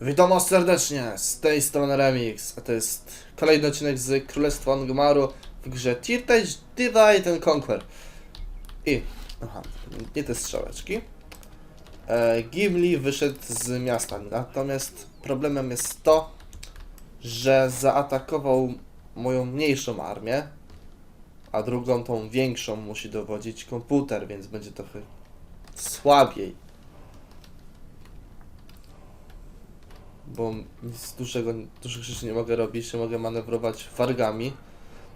Witam serdecznie, z tej strony Remix, a to jest kolejny odcinek z Królestwa Angmaru w grze Tirtage Divide and Conquer. I, aha, nie te strzałeczki. E, Gimli wyszedł z miasta, natomiast problemem jest to, że zaatakował moją mniejszą armię, a drugą, tą większą, musi dowodzić komputer, więc będzie trochę słabiej. Bo nic dużego, dużych rzeczy nie mogę robić, nie mogę manewrować wargami.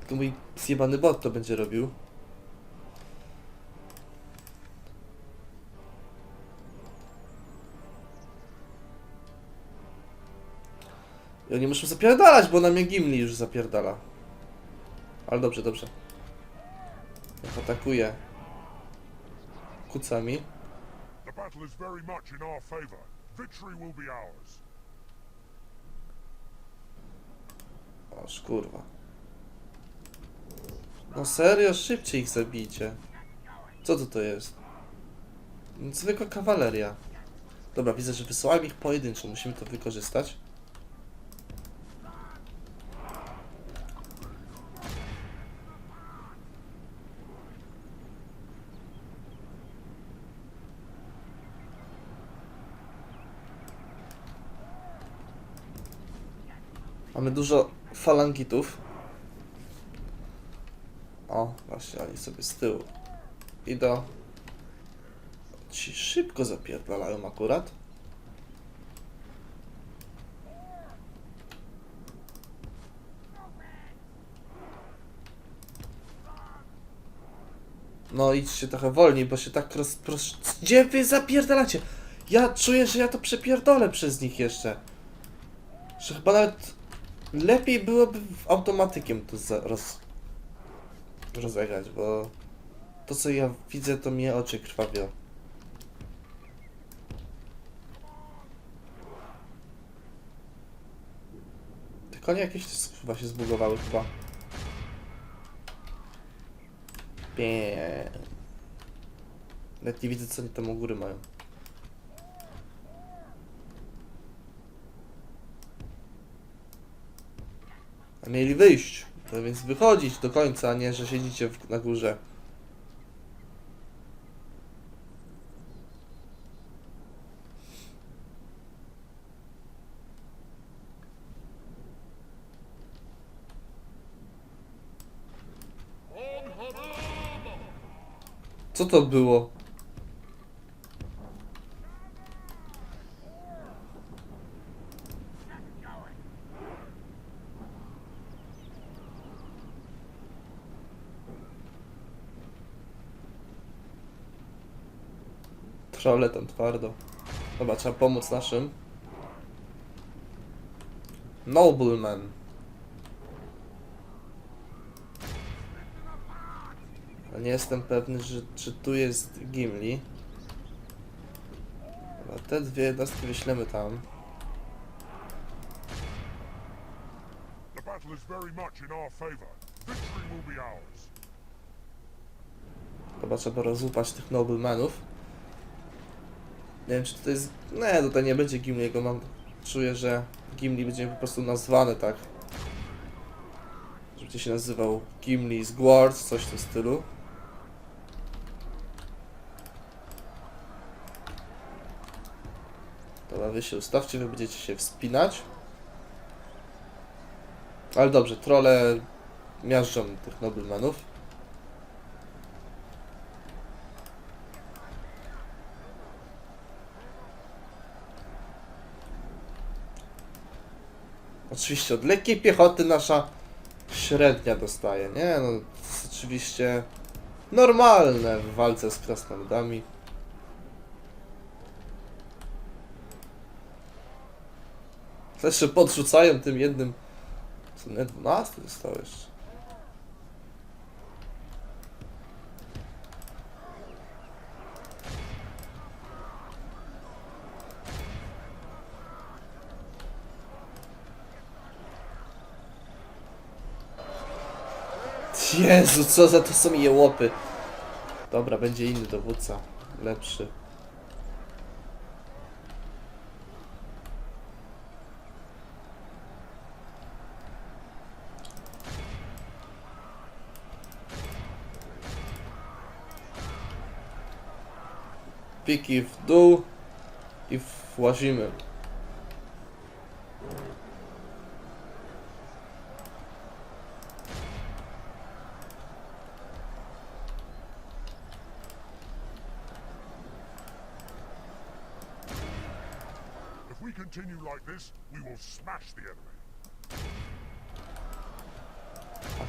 Tylko mój zjebany bot to będzie robił. I oni muszą zapierdalać, bo na mnie Gimli już zapierdala. Ale dobrze, dobrze. Atakuje kucami. The battle is very much in our favor. Victory will be ours. Aż kurwa. No serio, szybciej ich zabijcie. Co to to jest? Zwykła kawaleria. Dobra, widzę, że wysyłałem ich pojedynczo. Musimy to wykorzystać. Mamy dużo falangitów. O, właśnie, oni sobie z tyłu idą. Ci szybko zapierdalają akurat. No idźcie trochę wolniej, bo się tak rozprosz... Gdzie wy zapierdalacie? Ja czuję, że ja to przepierdolę przez nich jeszcze. Że chyba nawet lepiej byłoby w automatykiem to za, roz, rozegrać, bo to co ja widzę to mnie oczy krwawią. Te konie jakieś chyba się zbugowały chyba. Pięknie. Nawet nie widzę co oni tam u góry mają. Mieli wyjść. No więc wychodzić do końca, a nie, że siedzicie w, na górze. Co to było? Trolle tam twardo. Dobra, trzeba pomóc naszym. Nobleman. Ale Nie jestem pewny, że, czy tu jest Gimli. Dobra, te dwie jednostki wyślemy tam. The battle is very much in our favor. Victory will be ours. Chyba trzeba rozłupać tych noblemanów. Nie wiem, czy tutaj jest... Nie, tutaj nie będzie Gimliego. Mam... Czuję, że Gimli będzie po prostu nazwany tak. Żeby się nazywał Gimli z Gwart, coś w tym stylu. Dobra, wy się ustawcie, wy będziecie się wspinać. Ale dobrze, trole miażdżą tych noblemanów. Oczywiście od lekkiej piechoty nasza średnia dostaje, nie? No, to jest oczywiście normalne w walce z krasnoludami. To Jeszcze podrzucają tym jednym... Co, nie 12 zostało jeszcze. Jezu, co za to są jełopy. Dobra, będzie inny dowódca. Lepszy. Piki w dół i włazimy.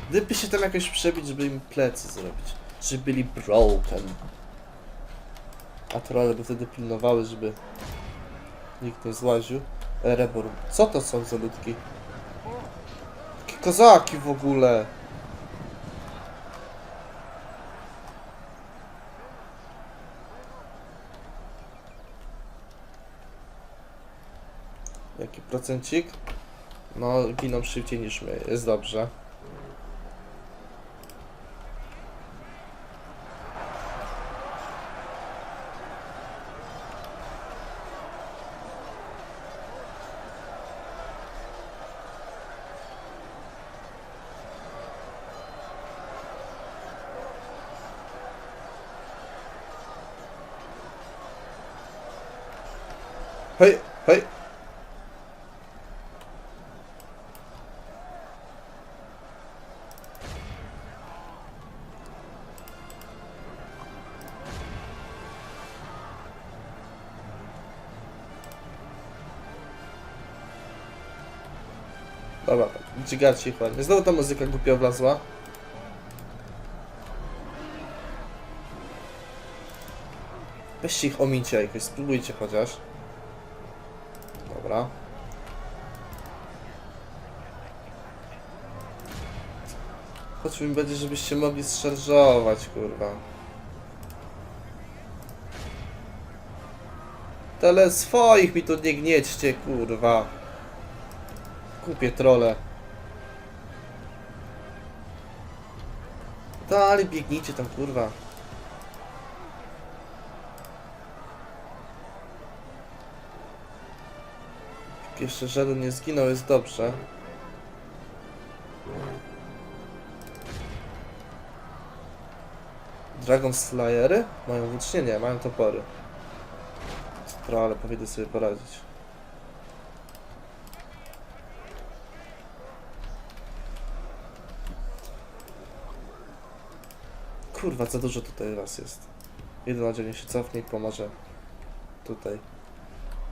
Gdyby się tam jakoś przebić, żeby im plecy zrobić. Żeby byli broken. A trolle by wtedy pilnowały, żeby nikt nie złaził. Erebor. Co to są za ludki? Takie kozaki w ogóle. Jaki procencik? No, giną szybciej niż my. Jest dobrze. Hej, hej. Dobra, dźwigacie ich ładnie. Znowu ta muzyka głupio wlazła. Weźcie ich omicie jakoś, spróbujcie chociaż. Dobra. Choć mi będzie, żebyście mogli zszarżować, kurwa. Tyle swoich mi tu nie gniećcie, kurwa. Kupię trole. Dalej biegnijcie tam, kurwa. Jeszcze żaden nie zginął, jest dobrze. Dragon Slayery? Mają włócznie? Nie, mają topory. Pro, ale powinny sobie poradzić. Kurwa, za dużo tutaj was jest. Jeden niech się cofnie i pomoże tutaj.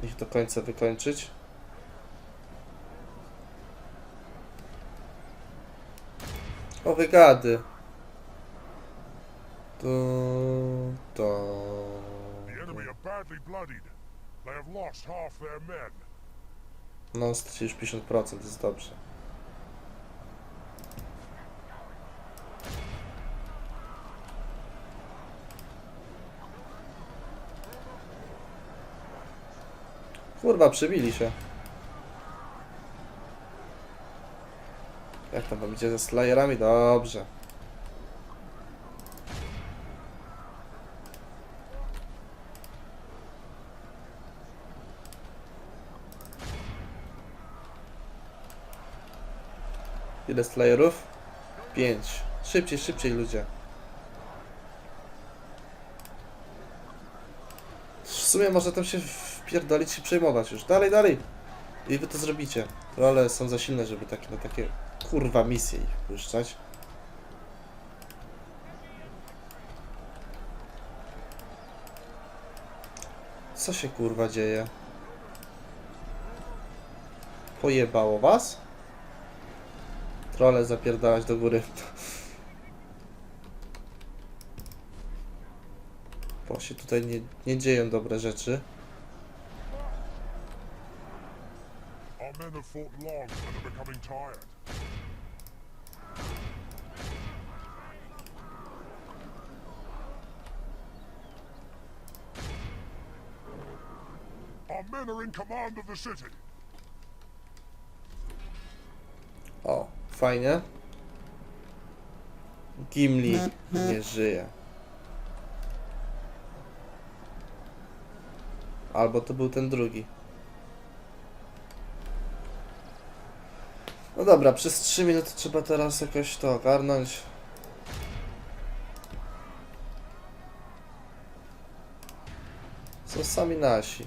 Ich do końca wykończyć. O, wygady. To. Men. No, straci już 50%, jest dobrze. Kurwa, przybili się. Jak tam wam idzie ze slayerami? Dobrze. Ile slayerów? Pięć. Szybciej, szybciej ludzie. W sumie można tam się wpierdolić i przejmować już. Dalej, dalej. I wy to zrobicie. Ale są za silne, żeby takie, na takie kurwa misje ich puszczać. Co się kurwa dzieje? Pojebało was? Trole zapierdalać do góry. Bo się tutaj nie, nie dzieją dobre rzeczy. Men have fought long and are becoming tired. Our men are in command of the city. O, fajnie. Gimli nie żyje. Albo to był ten drugi. No dobra, przez 3 minuty trzeba teraz jakoś to ogarnąć. Są sami nasi.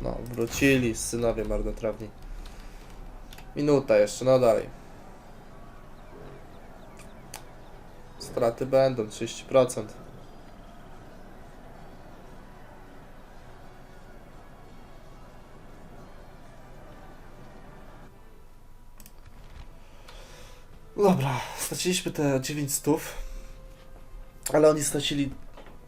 No, wrócili synowie marnotrawni. Minuta jeszcze, no dalej. Straty będą 30%. Dobra, straciliśmy te 9 stów, ale oni stracili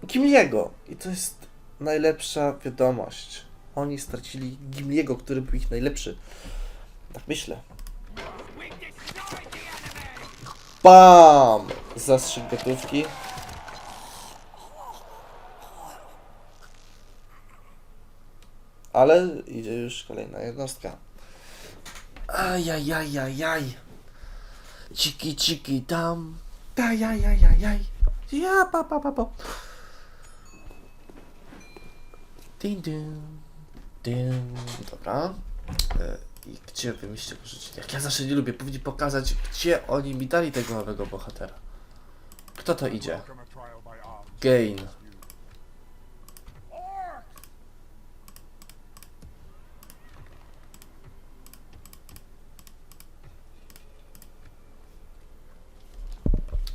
Gimliego i to jest najlepsza wiadomość. Oni stracili Gimliego, który był ich najlepszy. Tak myślę. BAM! Zastrzyk gotówki. Ale idzie już kolejna jednostka. Ajajajajaj. Ciki ciki tam. Ajajajajaj. Ja pa pa pa pa. Ding ding. Ding. Dobra. E, I gdzie wy miście pożyczyli? Jak ja zawsze nie lubię, powinni pokazać, gdzie oni mi dali tego nowego bohatera. Kto to idzie? Gain.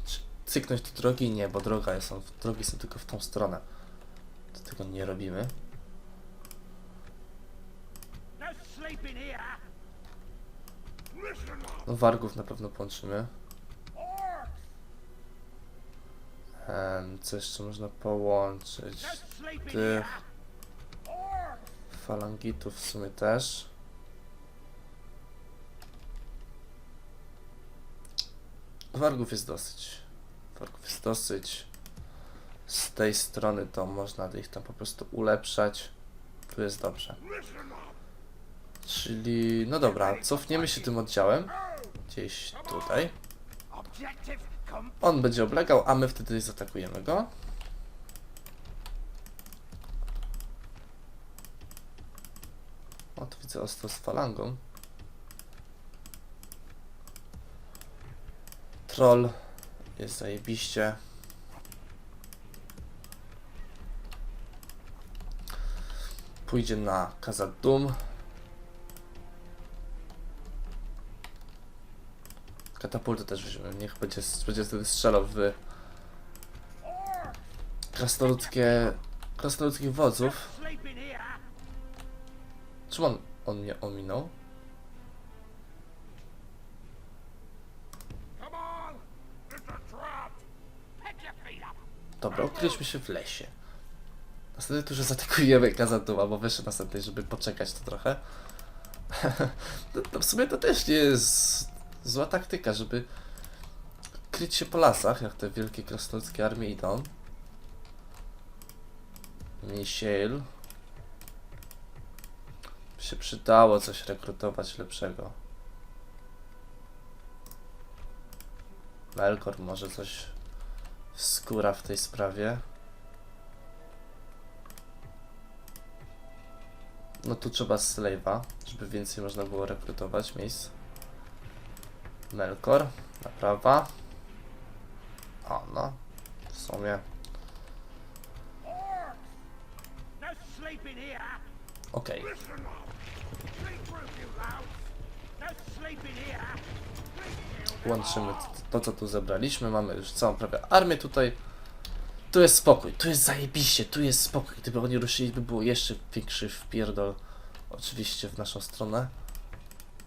Czy Cyknąć do drogi? Nie, bo droga jest, drogi są tylko w tą stronę. To tego nie robimy. No wargów na pewno połączymy. Em, co jeszcze można połączyć? Tych falangitów w sumie też. Wargów jest dosyć. Jest dosyć. Z tej strony to można ich tam po prostu ulepszać. Tu jest dobrze. Czyli, no dobra, cofniemy się tym oddziałem. Gdzieś tutaj. On będzie oblegał, a my wtedy zaatakujemy go. O, tu widzę ostro z falangą. Troll jest zajebiście. Pójdzie na Kazadum. Katapultę też weźmiemy. Niech będzie, będzie wtedy strzelał w krasnoludzkie, krasnoludzkich wodzów. Czemu on, on mnie ominął? Dobra, ukryliśmy się w lesie. Następnie tu już zaatakujemy Kazaduma, bo wyszedł następnej, żeby poczekać to trochę. to, to w sumie to też nie jest zła taktyka, żeby kryć się po lasach, jak te wielkie krasnoludzkie armie idą. Misiel. Się przydało coś rekrutować lepszego. Melkor może coś skóra w tej sprawie. No tu trzeba Slave'a, żeby więcej można było rekrutować miejsc. Melkor, naprawa. O no, w sumie. Okej, Listen łączymy to co tu zebraliśmy, mamy już całą prawie armię tutaj. Tu jest spokój, tu jest zajebiście, tu jest spokój. Gdyby oni ruszyli, by było jeszcze większy wpierdol. Oczywiście w naszą stronę.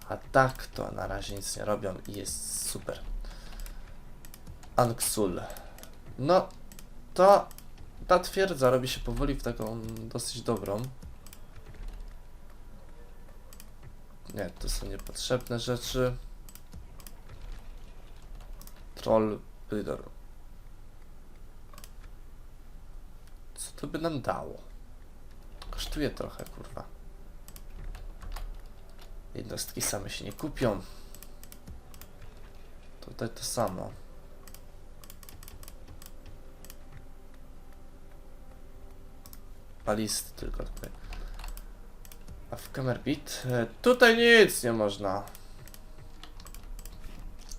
A tak to na razie nic nie robią i jest super. Anksul. No, to ta twierdza robi się powoli w taką dosyć dobrą. Nie, to są niepotrzebne rzeczy. Troll Breeder. Co to by nam dało? Kosztuje trochę, kurwa. Jednostki same się nie kupią. Tutaj to samo. Palisty tylko tutaj. A w Kamerbit? E, Tutaj nic nie można.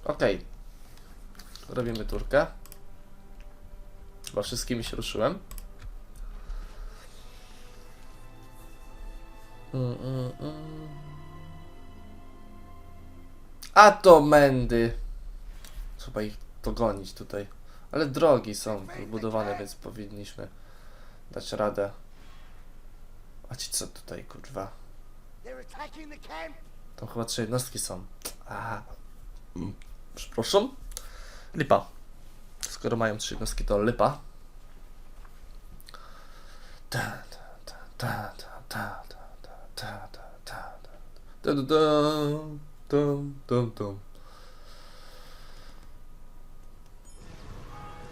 Okej. Robimy turkę. Chyba wszystkimi się ruszyłem. Mm, mm, mm. A to mędy. Trzeba ich dogonić tutaj. Ale drogi są wybudowane, więc powinniśmy dać radę. A ci co tutaj, kurwa? Tam chyba trzy jednostki są. A. Przepraszam. Lipa. Skoro mają trzy jednostki, to lipa. Ta, ta, ta, ta, ta, ta, ta, ta, ta, ta, ta.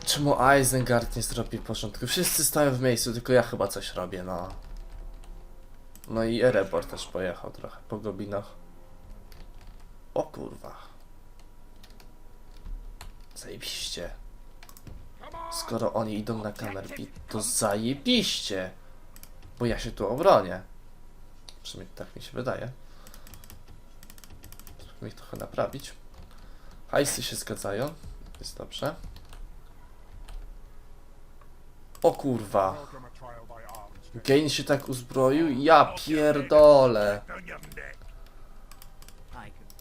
Czemu Isengard nie zrobi porządku? Wszyscy stoją w miejscu, tylko ja chyba coś robię, no. No i Erebor też pojechał trochę po gobinach. O kurwa. Zajebiście. Skoro oni idą na kamerpi, to zajebiście. Bo ja się tu obronię. Przynajmniej tak mi się wydaje. Spróbujmy ich trochę naprawić. Hajsy się zgadzają. Jest dobrze. O kurwa. Gain się tak uzbroił? Ja pierdolę.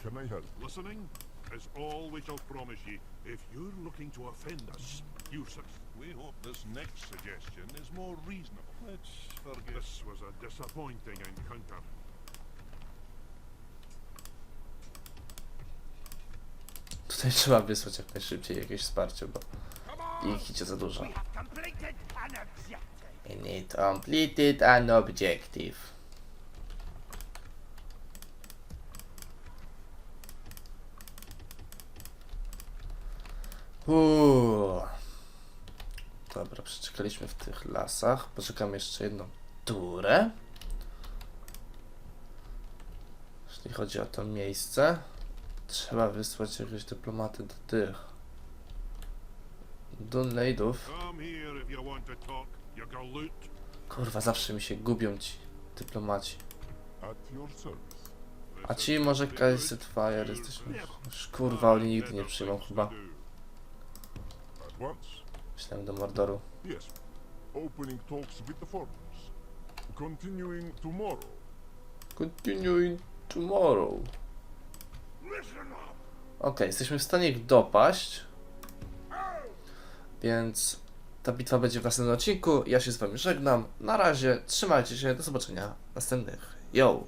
Can I help? Listening is all we shall promise ye. If you're looking to offend us, you We hope this next suggestion is more reasonable. Let's forget. This was a disappointing encounter. Tutaj trzeba wysłać jak najszybciej jakieś wsparcie, bo ich idzie za dużo. We need completed an objective. Uuu. Dobra, przeczekaliśmy w tych lasach. Poczekam jeszcze jedną turę. Jeśli chodzi o to miejsce, trzeba wysłać jakiegoś dyplomaty do tych. Do Nejdów. Kurwa, zawsze mi się gubią ci dyplomaci. A ci może Kaiset Fire jesteśmy... Już, Kurwa, oni nigdy nie przyjmą chyba. Myślałem do Mordoru. Yes. Opening talks with the foreigners. Continuing tomorrow. Continuing tomorrow. Listen up. Okej, jesteśmy w stanie ich dopaść. Więc ta bitwa będzie w następnym odcinku. Ja się z wami żegnam. Na razie, trzymajcie się, do zobaczenia w następnych. Yo!